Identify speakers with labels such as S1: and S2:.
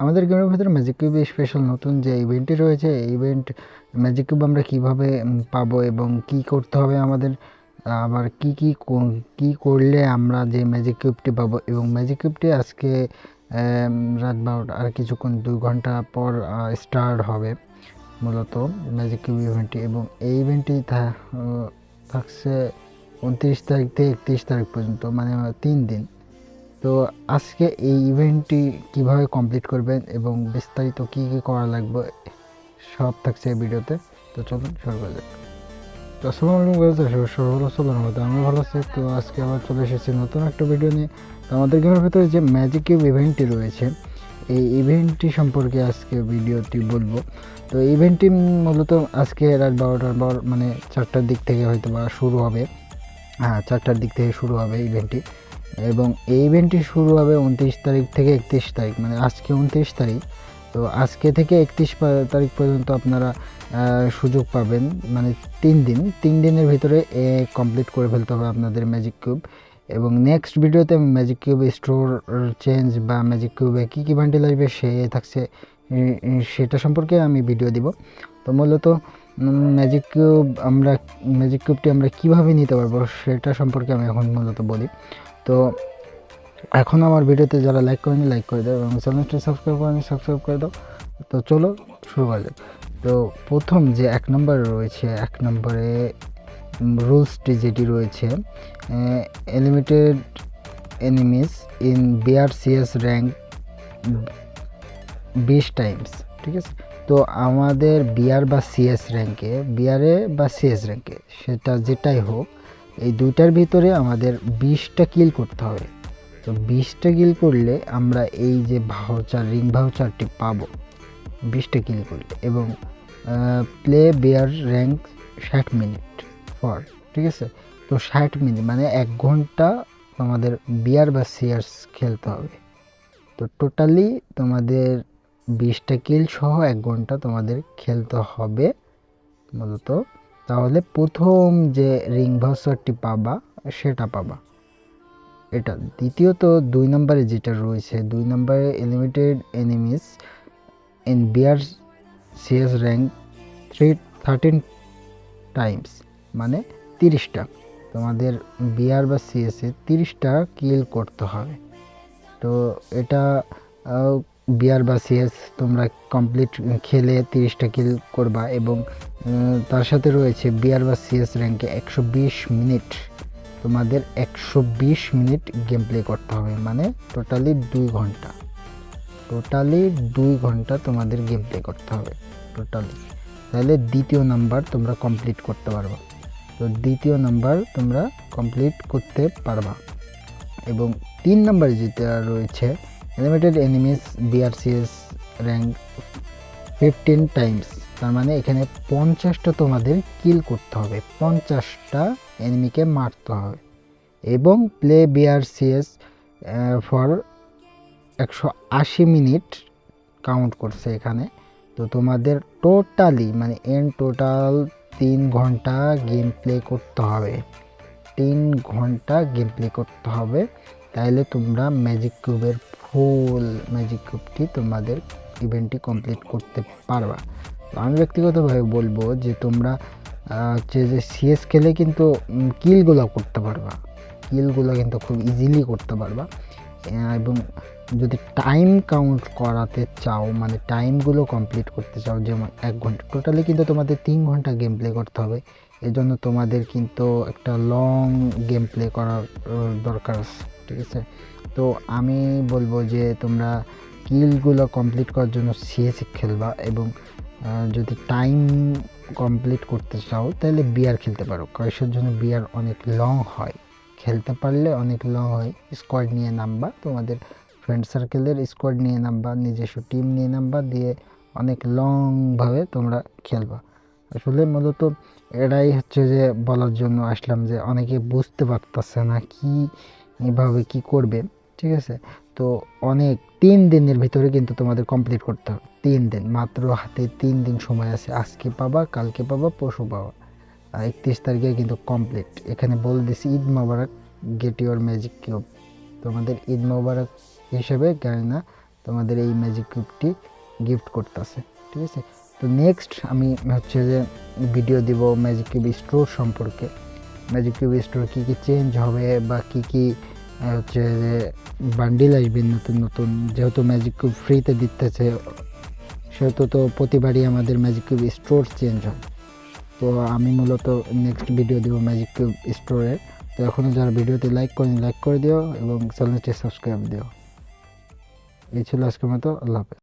S1: আমাদের গেমের ভিতরে ম্যাজিক কিউবে স্পেশাল নতুন যে ইভেন্টটি রয়েছে, এই ইভেন্ট ম্যাজিক কিউব আমরা কীভাবে পাবো এবং কি করতে হবে আমাদের, আবার কি কি কি করলে আমরা যে ম্যাজিক কিউবটি পাবো এবং ম্যাজিক কিউবটি আজকে রাত বারোটা, আর কিছুক্ষণ দুই ঘণ্টা পর স্টার্ট হবে মূলত ম্যাজিক কিউব ইভেন্টটি এবং এই ইভেন্টটি থাকছে উনত্রিশ তারিখ থেকে একত্রিশ তারিখ পর্যন্ত মানে তিন দিন। তো আজকে এই ইভেন্টটি কীভাবে কমপ্লিট করবেন এবং বিস্তারিত কি কি করা লাগবে, সব থাকছে এই ভিডিওতে তো। চলুন শুরু করা যাক। তো আসসালামু আলাইকুম সবাই ভালো চলুন আমি ভালো আছি। তো আজকে আবার চলে এসেছি নতুন একটা ভিডিও নিয়ে। তো আমাদের গেমের ভিতরে যে ম্যাজিক কিউব ইভেন্টটি রয়েছে, এই ইভেন্টটি সম্পর্কে আজকে ভিডিওটি বলব। তো ইভেন্টটি মূলত আজকে রাত বারোটার পর মানে চারটার দিক থেকে হয়তো বা শুরু হবে। হ্যাঁ চারটার দিক থেকে শুরু হবে ইভেন্টটি এবং এই ইভেন্টটি শুরু হবে উনত্রিশ তারিখ থেকে একত্রিশ তারিখ মানে আজকে উনত্রিশ তারিখ। তো আজকে থেকে একত্রিশ তারিখ পর্যন্ত আপনারা সুযোগ পাবেন মানে তিন দিন। তিন দিনের ভিতরে এ কমপ্লিট করে ফেলতে হবে আপনাদের ম্যাজিক কিউব এবং নেক্সট ভিডিওতে ম্যাজিক কিউব স্টোর চেঞ্জ বা ম্যাজিক কিউবে কী কী বান্ডিল আসবে সে থাকছে সেটা সম্পর্কে আমি ভিডিও দিব। তো মূলত ম্যাজিক কিউব আমরা ম্যাজিক কিউবটি আমরা কীভাবে নিতে পারব সেটা সম্পর্কে আমি এখন মূলত বলি। তো এখন আমার ভিডিওতে যারা লাইক করেনি লাইক করে দাও এবং চ্যানেলটি সাবস্ক্রাইব করেনি সাবস্ক্রাইব করে দাও। তো চলো শুরু করা যাক। তো প্রথম যে এক নম্বরে রয়েছে, এক নম্বরে রুলসটি যেটি রয়েছে eliminated enemies in BR CS rank বিশ টাইমস ঠিক আছে? তো আমাদের বিআর বা সিএস র্যাঙ্কে বিআরে বা সিএস র্যাঙ্কে সেটা যেটাই হোক এই দুইটার ভিতরে আমাদের বিশটা কিল করতে হবে। তো বিশটা কিল করলে আমরা এই যে ভাউচার রিং ভাউচারটি পাবো। বিশটা কিল করলে এবং প্লে বেয়ার র্যাঙ্ক ষাট মিনিট ফর ঠিক আছে? তো ষাট মিনিট মানে এক ঘণ্টা তোমাদের বিয়ার বা সিয়ার্স খেলতে হবে। তো টোটালি তোমাদের বিশটা কিল সহ এক ঘণ্টা তোমাদের খেলতে হবে, মূলত তাহলে প্রথম যে রিং ভাউচারটি পাবা, সেটা পাবা। এটা দ্বিতীয়ত দুই নম্বরে যেটা রয়েছে, দুই নম্বরে eliminated enemies in BR CS rank three thirteen times মানে তিরিশটা। তোমাদের বিয়ার বা সিএসে তিরিশটা কিল করতে হবে। তো এটা বিয়ার বা সিএস তোমরা কমপ্লিট খেলে তিরিশটা কিল করবা এবং তার সাথে রয়েছে বিয়ার বা সিএস র্যাঙ্কে একশো বিশ মিনিট তোমাদের একশো বিশ মিনিট গেম প্লে করতে হবে মানে টোটালি দুই ঘণ্টা। টোটালি দুই ঘণ্টা তোমাদের গেম প্লে করতে হবে টোটালি তাহলে দ্বিতীয় নাম্বার তোমরা কমপ্লিট করতে পারবা। তো দ্বিতীয় নাম্বার তোমরা কমপ্লিট করতে পারবা। এবং তিন নাম্বার যেটা রয়েছে eliminated enemies BR CS rank fifteen times তার মানে এখানে পঞ্চাশটা তোমাদের কিল করতে হবে। পঞ্চাশটা এনিমিকে মারতে হবে। এবং প্লে বিআরসিএস ফর একশো আশি মিনিট কাউন্ট করছে এখানে। তো তোমাদের টোটালি মানে এন টোটাল তিন ঘণ্টা গেম প্লে করতে হবে। তিন ঘণ্টা গেম প্লে করতে হবে। তাইলে তোমরা ম্যাজিক কিউবের ফুল ম্যাজিক কিউবটি তোমাদের ইভেন্টটি কমপ্লিট করতে পারবা। তো আমি ব্যক্তিগতভাবে বলব যে তোমরা হচ্ছে যে সিএস খেলে কিন্তু কিলগুলো করতে পারবা। কিলগুলো কিন্তু খুব ইজিলি করতে পারবা। এবং যদি টাইম কাউন্ট করাতে চাও মানে টাইমগুলো কমপ্লিট করতে চাও, যেমন এক ঘণ্টা টোটালি কিন্তু তোমাদের তিন ঘণ্টা গেম প্লে করতে হবে। এজন্য তোমাদের কিন্তু একটা লং গেম প্লে করার দরকার আছে। ঠিক আছে? তো আমি বলব যে তোমরা কিলগুলো কমপ্লিট করার জন্য সিএসি খেলবা এবং যদি টাইম কমপ্লিট করতে চাও তাহলে বিয়ার খেলতে পারো। কয়েসের জন্য বিয়ার অনেক লং হয়। খেলতে পারলে অনেক লং হয়। স্কোয়াড নিয়ে নামবা, তোমাদের ফ্রেন্ড সার্কেলের স্কোয়াড নিয়ে নামবা, নিজস্ব টিম নিয়ে নামবা, দিয়ে অনেক লংভাবে তোমরা খেলবা। আসলে মূলত এটাই হচ্ছে যে বলার জন্য আসলাম যে অনেকে বুঝতে পারতেছে না কি এভাবে কি করবে, ঠিক আছে? তো অনেক, তিন দিনের ভিতরে কিন্তু তোমাদের কমপ্লিট করতে হবে। তিন দিন, মাত্র হাতে তিন দিন সময় আছে। আজকে পাবা, কালকে পাবা, পরশু পাবা। একত্রিশ তারিখে কিন্তু কমপ্লিট এখানে বলে দিছি, Eid Mubarak get your magic cube তোমাদের ঈদ মোবারক হিসেবে জানি না তোমাদের এই ম্যাজিক কিউবটি গিফট করতেছে, ঠিক আছে? তো নেক্সট আমি হচ্ছে যে ভিডিও দিব ম্যাজিক কিউব স্টোর সম্পর্কে। ম্যাজিক কিউব স্টোর কী কী চেঞ্জ হবে বা কী কী হচ্ছে যে বান্ডিল আসবে নতুন নতুন, যেহেতু ম্যাজিক কিউব ফ্রিতে দিতেছে, সেহেতু তো প্রতিবারই আমাদের ম্যাজিক কিউব স্টোর চেঞ্জ হয়। তো আমি মূলত নেক্সট ভিডিও দেবো ম্যাজিক কিউব স্টোরের তো এখনও যারা ভিডিওতে লাইক করেন লাইক করে দিও এবং চ্যানেলটি সাবস্ক্রাইব দিও। এই ছিল আজকের মতো, আল্লাহ হাফেজ।